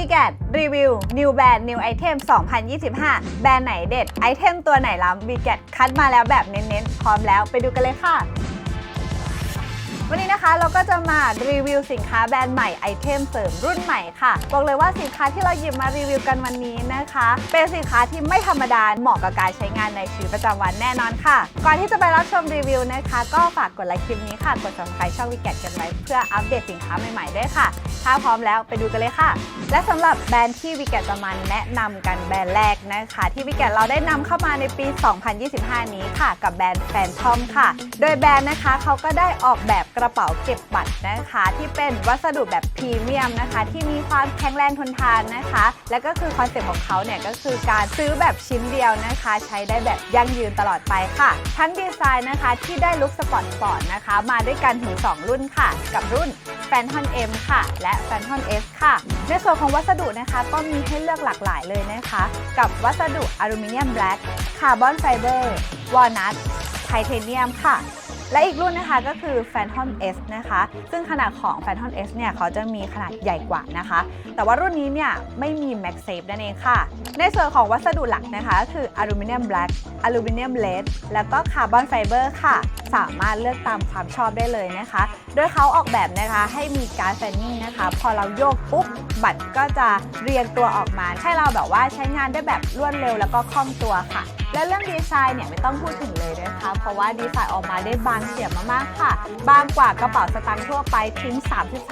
วีแกดรีวิว New Brand New Item 2025 แบรนด์ไหนเด็ด ไอเทมตัวไหนล้ำวีแกดคัดมาแล้วแบบเน้นๆ พร้อมแล้วไปดูกันเลยค่ะ วันนี้นะคะเราก็จะมารีวิวสินค้าแบรนด์ใหม่ไอเทมเสริมรุ่นใหม่ค่ะ บอกเลยว่าสินค้าที่เราหยิบมารีวิวกันวันนี้นะคะ เป็นสินค้าที่ไม่ธรรมดาเหมาะกับการใช้งานในชีวิตประจำวันแน่นอนค่ะ ก่อนที่จะไปรับชมรีวิวนะคะ ก็ฝากกดไลค์คลิปนี้ค่ะ กด subscribe ช่องวิกเก็ตกันไว้เพื่ออัปเดตสินค้าใหม่ๆด้วยค่ะ ถ้าพร้อมแล้วไปดูกันเลยค่ะ และสำหรับแบรนด์ที่วิกเก็ตจะมาแนะนำกันแบรนด์แรกนะคะ ที่วิกเก็ตเราได้นำเข้ามาในปี 2025 นี้ค่ะ กับแบรนด์แฟนทอมค่ะ โดยแบรนด์นะคะเขาก็ได้ออกแบบกระเป๋าเก็บบัตรนะคะ ที่เป็นวัสดุแบบพรีเมียมนะคะ ที่มีความแข็งแรงทนทานนะคะ และก็คือคอนเซ็ปต์ของเขาเนี่ยก็คือการซื้อแบบชิ้นเดียวนะคะ ใช้ได้แบบยั่งยืนตลอดไปค่ะทั้งดีไซน์นะคะที่ได้ลุคสปอร์ตสปอร์ตนะคะ มาด้วยกันถึง 2 รุ่นค่ะ กับรุ่น f a n t o n M ค่ะ และ f a n t o n S ค่ะ ในส่วนของวัสดุนะคะก็มีให้เลือกหลากหลายเลยนะคะ กับวัสดุอลูมิเนียมแบล็กคาร์บอนไฟเบอร์วอลนัทไทเทเนียมค่ะ และอีกรุ่นนะคะก็คือ Phantom S นะคะ ซึ่งขนาดของ Phantom S เนี่ยเขาจะมีขนาดใหญ่กว่านะคะ แต่ว่ารุ่นนี้เนี่ยไม่มี MagSafe นั่นเองค่ะ ในส่วนของวัสดุหลักนะคะก็คืออลูมิเนียมแบล็กอลูมิเนียมเลดแล้วก็คาร์บอนไฟเบอร์ค่ะ สามารถเลือกตามความชอบได้เลยนะคะ โดยเขาออกแบบนะคะให้มีการแฟนนิ่งนะคะ พอเราโยกปุ๊บบัตรก็จะเรียงตัวออกมา ให้เราแบบว่าใช้งานได้แบบรวดเร็วแล้วก็คล่องตัวค่ะ และเรื่องดีไซน์เนี่ยไม่ต้องพูดถึงเลยนะคะ เพราะว่าดีไซน์ออกมาได้บางเฉียบมากๆค่ะ บางกว่ากระเป๋าสตางค์ทั่วไปถึง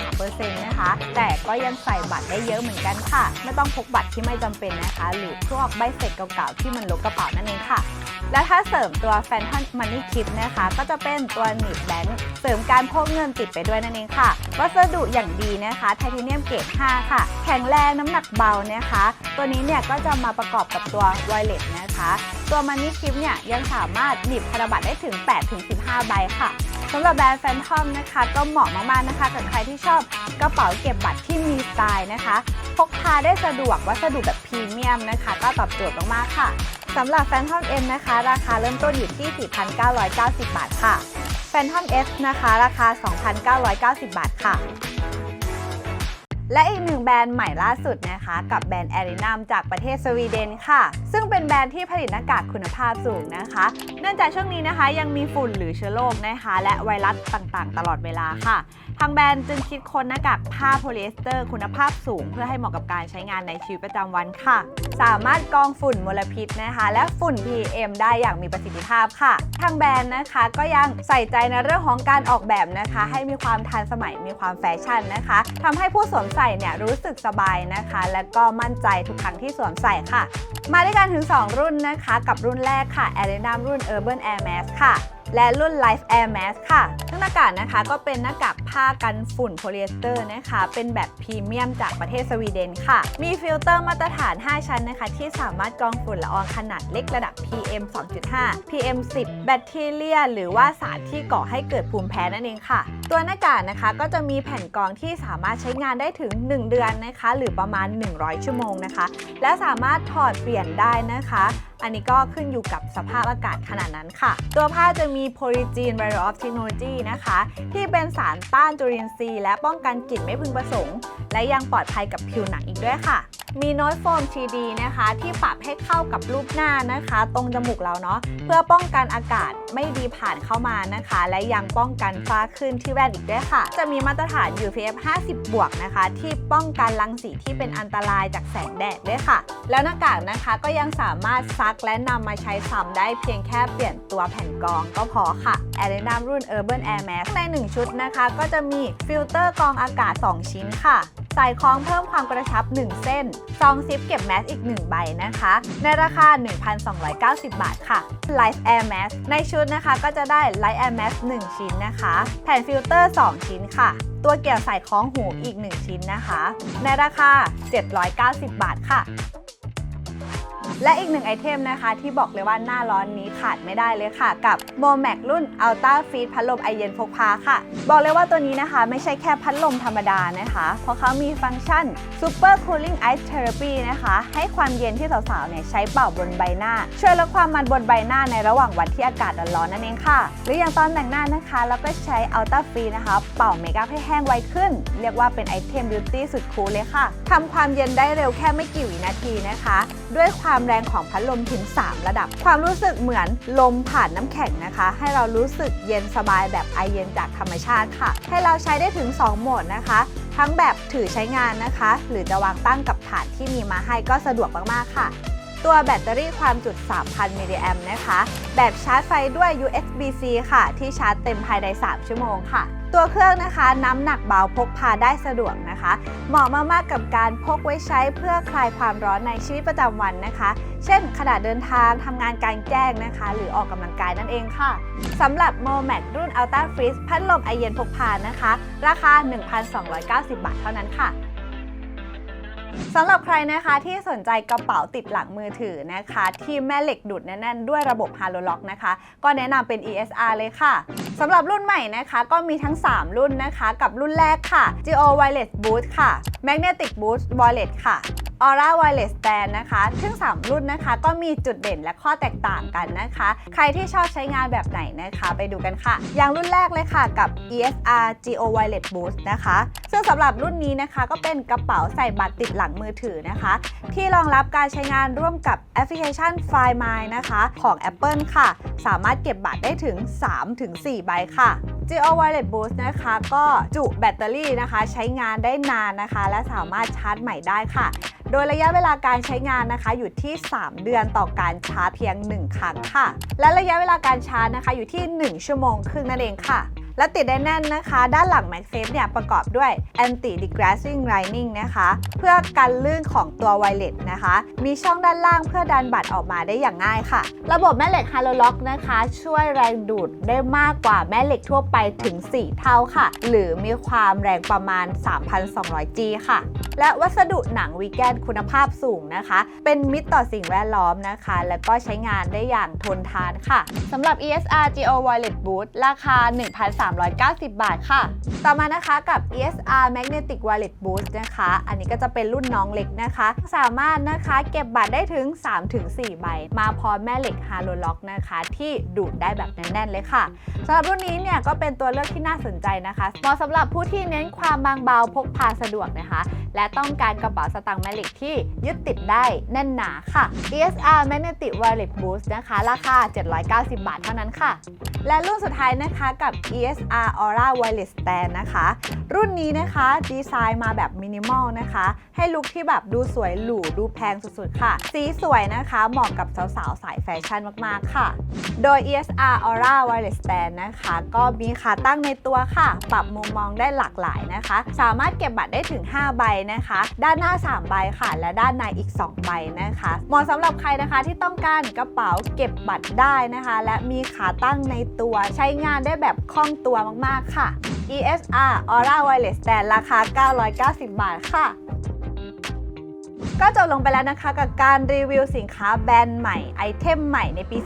33%นะคะ แต่ก็ยังใส่บัตรได้เยอะเหมือนกันค่ะ ไม่ต้องพกบัตรที่ไม่จำเป็นนะคะ หรือพวกใบเสร็จเก่าๆที่มันลกกระเป๋านั่นเองค่ะ และถ้าเสริมตัว Phantom Money Kit นะคะ ก็จะเป็นตัวหนีบแบงค์เสริมการพกเงินติดไปด้วยนั่นเองค่ะ วัสดุอย่างดีนะคะไทเทเนียมเกรด 5 ค่ะ แข็งแรงน้ำหนักเบานะคะ ตัวนี้เนี่ยก็จะมาประกอบกับตัว Wireless นะคะ ตัว Money Kit เนี่ยยังสามารถหนีบธนบัตรได้ถึง 8-15 ใบค่ะสำหรับแบรนด์แฟนทอมนะคะ ก็เหมาะมากๆนะคะกับใครที่ชอบกระเป๋าเก็บบัตรที่มีสไตล์นะคะ พกพาได้สะดวกวัสดุแบบพรีเมียมนะคะ ก็ตอบโจทย์มากๆค่ะ สำหรับ Phantom M นะคะ ราคาเริ่มต้นอยู่ที่ 4,990 บาทค่ะ Phantom S นะคะ ราคา 2,990 บาทค่ะ และอีกหนึ่งแบรนด์ใหม่ล่าสุดนะคะ กับแบรนด์แอรินัมจากประเทศสวีเดนค่ะ ซึ่งเป็นแบรนด์ที่ผลิตหน้ากากคุณภาพสูงนะคะ เนื่องจากช่วงนี้นะคะ ยังมีฝุ่นหรือเชื้อโรคนะคะ และไวรัสต่างๆ ตลอดเวลาค่ะ ทางแบรนด์จึงคิดค้นหน้ากากผ้าโพลีเอสเตอร์ คุณภาพสูง เพื่อให้เหมาะกับการใช้งานในชีวิตประจำวันค่ะ สามารถกรองฝุ่นมลพิษนะคะ และฝุ่น PM ได้อย่างมีประสิทธิภาพค่ะ ทางแบรนด์นะคะก็ยังใส่ใจในเรื่องของการออกแบบนะคะ ให้มีความทันสมัยมีความแฟชั่นนะคะทำให้ผู้สวมใส่เนี่ยรู้สึกสบายนะคะ และก็มั่นใจทุกครั้งที่สวมใส่ค่ะ มาด้วยกันถึง 2 รุ่นนะคะ กับรุ่นแรกค่ะ a r e n a รุ่น Urban Air Mask ค่ะ และรุ่น Life Air Mask ค่ะ ซึ่งหน้ากากนะคะก็เป็นหน้ากากผ้ากันฝุ่นโพลีเอสเตอร์นะคะ เป็นแบบพรีเมียมจากประเทศสวีเดนค่ะ มีฟิลเตอร์มาตรฐาน 5 ชั้นนะคะ ที่สามารถกรองฝุ่นละอองขนาดเล็กระดับ PM 2.5 PM 10 แบคทีเรีย หรือว่าสารที่ก่อให้เกิดภูมิแพ้นั่นเองค่ะ ตัวหน้ากากนะคะก็จะมีแผ่นกรองที่สามารถใช้งานได้ถึง 1 เดือนนะคะ หรือประมาณ 100 ชั่วโมงนะคะ และสามารถถอดเปลี่ยนได้นะคะอันนี้ก็ขึ้นอยู่กับสภาพอากาศขนาดนั้นค่ะ ตัวผ้าจะมี Polygen Barrier of Technology นะคะ ที่เป็นสารต้านจุลินทรีย์และป้องกันกลิ่นไม่พึงประสงค์ และยังปลอดภัยกับผิวหนังอีกด้วยค่ะมีโน้ตโฟม 3D นะคะ ที่ปรับให้เข้ากับรูปหน้านะคะ ตรงจมูกเราเนาะเพื่อป้องกันอากาศไม่ดีผ่านเข้ามานะคะ และยังป้องกันฟ้าขึ้นที่แว่นอีกด้วยค่ะ จะมีมาตรฐาน UPF 50 บวกนะคะ ที่ป้องกันรังสีที่เป็นอันตรายจากแสงแดดด้วยค่ะ แล้วหน้ากากนะคะก็ยังสามารถซักและนำมาใช้ซ้ำได้เพียงแค่เปลี่ยนตัวแผ่นกรองก็พอค่ะ a r e n a รุ่น Urban Air Mask ใน 1 ชุดนะคะ ก็จะมีฟิลเตอร์กรองอากาศ 2 ชิ้นค่ะใสายคล้องเพิ่มความกระชับ 1 เส้นซองซิปเก็บแมสอีก 1 ใบนะคะ ในราคา 1,290 บาทค่ะ Light Air Mask ในชุดนะคะก็จะได้ Light Air Mask 1 ชิ้นนะคะ แผ่นฟิลเตอร์ 2 ชิ้นค่ะ ตัวเกี่ยวใสายคล้องหูอีก 1 ชิ้นนะคะ ในราคา 790 บาทค่ะ และอีกหนึ่งไอเทมนะคะ ที่บอกเลยว่าหน้าร้อนนี้ขาดไม่ได้เลยค่ะ กับ m o m a c รุ่น Ultra Feed พัดลมไอเย็นพกพาค่ะ บอกเลยว่าตัวนี้นะคะ ไม่ใช่แค่พัดลมธรรมดานะคะ เพราะเขามีฟังก์ชัน Super Cooling Ice Therapy นะคะ ให้ความเย็นที่สาวๆเนี่ยใช้เป่าบนใบหน้า ช่วยลดความมันบนใบหน้าในระหว่างวันที่อากาศร้อนๆนั่นเองค่ะ หรืออย่างตอนแต่งหน้านะคะเราก็ใช้ Ultra Free นะคะ เป่าเมคอัพให้แห้งไวขึ้น เรียกว่าเป็นไอเทมบิวตี้สุดคูลเลยค่ะทำความเย็นได้เร็วแค่ไม่กี่วินาทีนะคะ ด้วยความแรงของพัดลมถึง 3 ระดับ ความรู้สึกเหมือนลมผ่านน้ำแข็งนะคะ ให้เรารู้สึกเย็นสบายแบบไอเย็นจากธรรมชาติค่ะ ให้เราใช้ได้ถึง 2 โหมดนะคะ ทั้งแบบถือใช้งานนะคะ หรือจะวางตั้งกับฐานที่มีมาให้ก็สะดวกมากๆค่ะตัวแบตเตอรี่ความจุ 3,000 มิลลิแอมนะคะ แบบชาร์จไฟด้วย USB-C ค่ะ ที่ชาร์จเต็มภายใน 3 ชั่วโมงค่ะ ตัวเครื่องนะคะน้ำหนักเบาพกพาได้สะดวกนะคะ เหมาะมากๆกับการพกไว้ใช้เพื่อคลายความร้อนในชีวิตประจำวันนะคะ เช่นขณะเดินทางทำงานกลารแจ้งนะคะ หรือออกกำลังกายนั่นเองค่ะสำหรับ m o m a c รุ่น Ultra Freeze พัดลมไอเย็นพกพานะคะ ราคา 1,290 บาทเท่านั้นค่ะสำหรับใครนะคะที่สนใจกระเป๋าติดหลังมือถือนะคะ ที่แม่เหล็กดูดแน่นๆ ด้วยระบบ h a l o l o c k นะคะ ก็แนะนำเป็น ESR เลยค่ะ สำหรับรุ่นใหม่นะคะ ก็มีทั้ง 3 รุ่นนะคะ กับรุ่นแรกค่ะ Geo Wireless Boost ค่ะ Magnetic Boost Wallet ค่ะ Aura Wireless Band นะคะ ซึ่ง 3 รุ่นนะคะ ก็มีจุดเด่นและข้อแตกต่างกันนะคะ ใครที่ชอบใช้งานแบบไหนนะคะ ไปดูกันค่ะ อย่างรุ่นแรกเลยค่ะกับ ESR Geo Wireless Boost นะคะ ซึ่งสำหรับรุ่นนี้นะคะ ก็เป็นกระเป๋าใส่บัตรติดหลังมือถือนะคะ ที่รองรับการใช้งานร่วมกับแอปพลิเคชัน Find My นะคะ ของ Apple ค่ะ สามารถเก็บบัตรได้ถึง 3-4 ใบค่ะ Geo Wireless Boost นะคะ ก็จุแบตเตอรี่นะคะ ใช้งานได้นานนะคะและสามารถชาร์จใหม่ได้ค่ะ โดยระยะเวลาการใช้งานนะคะอยู่ที่ 3 เดือนต่อการชาร์จเพียง 1 ครั้งค่ะ และระยะเวลาการชาร์จนะคะอยู่ที่ 1 ชั่วโมงครึ่งนั่นเองค่ะ และติดได้แน่นนะคะ ด้านหลัง MagSafe เนี่ยประกอบด้วย Anti Degressing Lining นะคะ เพื่อกันลื่นของตัวไวเลสนะคะ มีช่องด้านล่างเพื่อดันบัตรออกมาได้อย่างง่ายค่ะ ระบบแม่เหล็ก h a l o l o c k นะคะ ช่วยแรงดูดได้มากกว่าแม่เหล็กทั่วไปถึง 4 เท่าค่ะ หรือมีความแรงประมาณ 3,200G ค่ะ และวัสดุหนังวีแกนคุณภาพสูงนะคะ เป็นมิตรต่อสิ่งแวดล้อมนะคะ และก็ใช้งานได้อย่างทนทานค่ะสำหรับ ESR Geo Wireless Boost ราคา390 บาทค่ะ ต่อมานะคะกับ ESR Magnetic Wireless Boost นะคะ อันนี้ก็จะเป็นรุ่นน้องเล็กนะคะ สามารถนะคะเก็บบัตรได้ถึง 3-4 ใบ มาพร้อมแม่เหล็ก h a l o l o c k นะคะ ที่ดูดได้แบบแน่นๆเลยค่ะสำหรับรุ่นนี้เนี่ยก็เป็นตัวเลือกที่น่าสนใจนะคะเหมาะสำหรับผู้ที่เน้นความบางเบาพกพาสะดวกนะคะ และต้องการกระเป๋าสตางค์แม่เหล็กที่ยึดติดได้แน่นหนาค่ะ ESR Magnetic Wireless Boost นะคะ ราคา 790 บาทเท่านั้นค่ะ และรุ่นสุดท้ายนะคะกับ SR Aura Wireless Stand นะคะ รุ่นนี้นะคะดีไซน์มาแบบมินิมอลนะคะ ให้ลุคที่แบบดูสวยหรูดูแพงสุดๆ ค่ะ สีสวยนะคะเหมาะกับสาวๆ สายแฟชั่นมากๆ ค่ะ โดย ESR Aura Wireless Stand นะคะ ก็มีขาตั้งในตัวค่ะ ปรับมุมมองได้หลากหลายนะคะ สามารถเก็บบัตรได้ถึง 5 ใบนะคะ ด้านหน้า 3 ใบค่ะ และด้านในอีก 2 ใบนะคะ เหมาะสำหรับใครนะคะที่ต้องการกระเป๋าเก็บบัตรได้นะคะ และมีขาตั้งในตัวใช้งานได้แบบคล่องตัวมากๆค่ะ ESR Aura Wireless Stand ราคา 990 บาทค่ะ ก็จบลงไปแล้วนะคะกับการรีวิวสินค้าแบรนด์ใหม่ไอเทมใหม่ในปี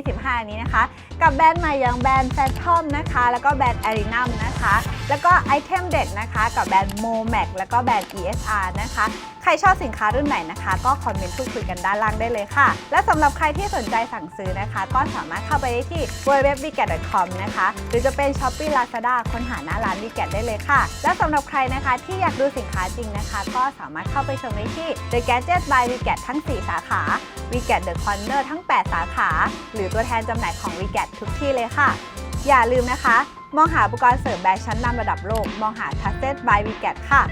2025 นี้นะคะ กับแบรนด์ใหม่อย่างแบรนด์ Phantom นะคะ แล้วก็แบรนด์ Arinum นะคะ แล้วก็ไอเทมเด็ดนะคะ กับแบรนด์ Momac แล้วก็แบรนด์ ESR นะคะ ใครชอบสินค้ารุ่นไหนนะคะ ก็คอมเมนต์พูดคุยกันด้านล่างได้เลยค่ะ และสำหรับใครที่สนใจสั่งซื้อนะคะ ก็สามารถเข้าไปได้ที่ www.bigat.com นะคะ หรือจะเป็น Shopee Lazada ค้นหาหน้าร้าน Bigat ได้เลยค่ะ และสำหรับใครนะคะที่อยากดูสินค้าจริงนะคะ ก็สามารถเข้าไปชมได้ที่ The Gadget by w e g a t ทั้ง 4 สาขา w e g a t The Corner ทั้ง 8 สาขา หรือตัวแทนจำหน่ายของ w e g a t ทุกที่เลยค่ะ อย่าลืมนะคะ มองหาอุปกรณ์เสริมแบรนด์ชั้นนำระดับโลก มองหา Trusted by w e g a t ค่ะ